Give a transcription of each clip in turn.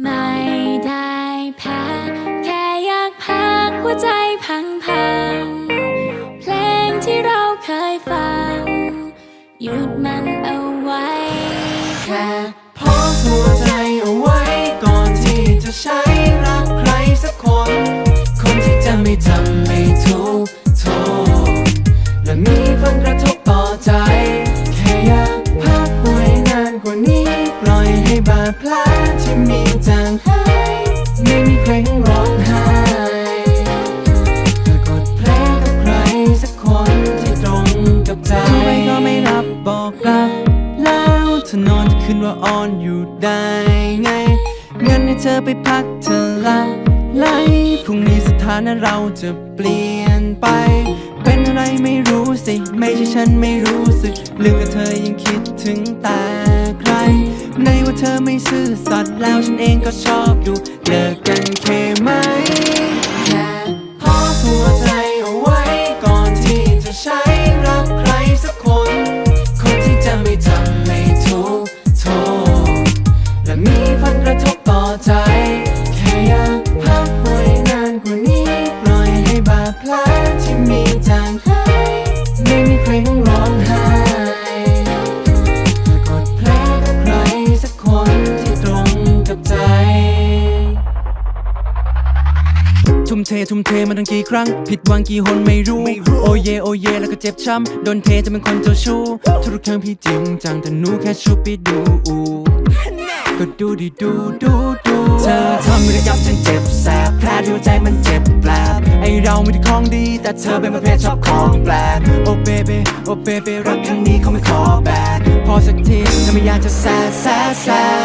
ไม่ได้แพ้ แค่อยากพักหัวใจพังพังๆเพลงที่เราเคยฟัง หยุดมันเอา ที่มีจางหายไม่มีใครต้องร้องไห้เธอกดเพลงกับใครสักคนที่ตรงกับใจทำไมก็ไม่รับบอกรักแล้วเธอนอนจะขึ้นว่าอ่อนอยู่ได้ไงเงินให้เธอไปพักเธอละไลพรุ่งนี้สถานะเราจะเปลี่ยนไป เป็นอะไรไม่รู้สิ ไม่ใช่ฉันไม่รู้สึกลืมกับเธอยังคิดถึงแต่ใคร ในว่าเธอไม่ซื่อสัตย์แล้วฉันเองก็ชอบดูเลิกกันเคไหมแค่พอหัวใจเอาไว้ ก่อนที่จะใช้รักใครสักคน คนที่จะไม่ทำให้ทุกโทษและมีผลกระทบต่อใจ แค่อยากพักไว้นานกว่านี้ปล่อยให้บาดแผลที่มีจางหาย ทุ่มเททุ่มเทมาตั้งกี่ครั้ง ผิดหวังกี่หนไม่รู้ โอเยโอเยแล้วก็เจ็บช้ำโดนเทจะเป็นคนเจ้าชู้ทุกครั้งพี่จริงจังแต่หนูแค่ชุบไปดูก็ดูดิดูดูดูเธอทำให้ระยับฉันเจ็บแสบแผลที่หัวใจมันเจ็บแปลบไอเราไม่ได้ของดี แต่เธอเป็นประเภทชอบของแปลกโอ้เบเบโอ้เบเบรักครั้งนี้เขาไม่ขอแบกพอสักทีถ้าไม่อยากจะแซดแซดแซด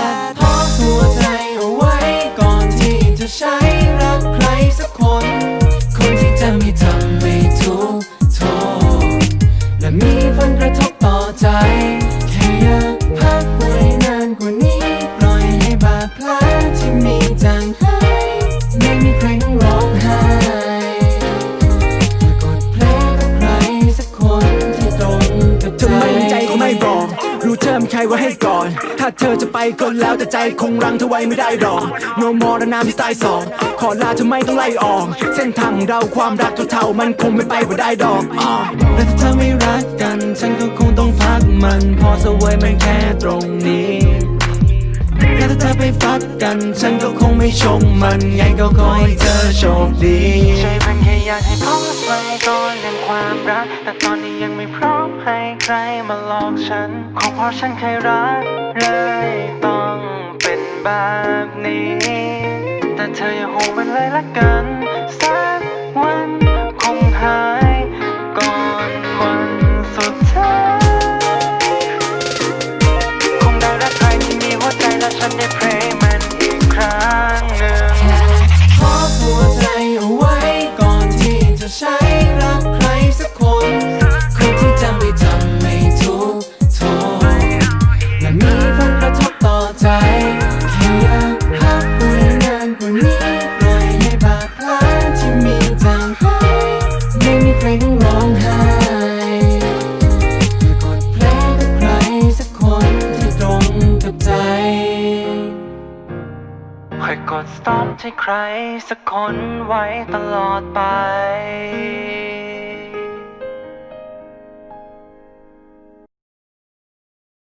มใครไว้ให้ก่อน ถ้าเธอจะไปก็แล้วแต่ใจคงรั้งเธอไว้ไม่ได้หรอก no more และน้ำที่ตายสอง ขอลาเธอไม่ต้องไล่ออก เส้นทางเราความรักเท่าๆมันคงไม่ไปกว่าได้ดอกอ้อและถ้าเธอไม่รักกัน ฉันก็คงต้องพักมัน พอสวยมันแค่ตรงนี้ ไปฟัดกัน ฉันก็คงไม่ชมมันไงก็ขอให้เธอโชคดีใช่เพียงแค่อยากให้พบไว้ก่อนเรื่องความรัก แต่ตอนนี้ยังไม่พร้อมให้ใครมาหลอกฉันคงเพราะฉันเคยรักเลยต้องเป็นแบบนี้ แต่เธออย่าห่วงมันเลยละกัน ที่ อยกด stop ให้ใครสักคนไว้ตลอดไป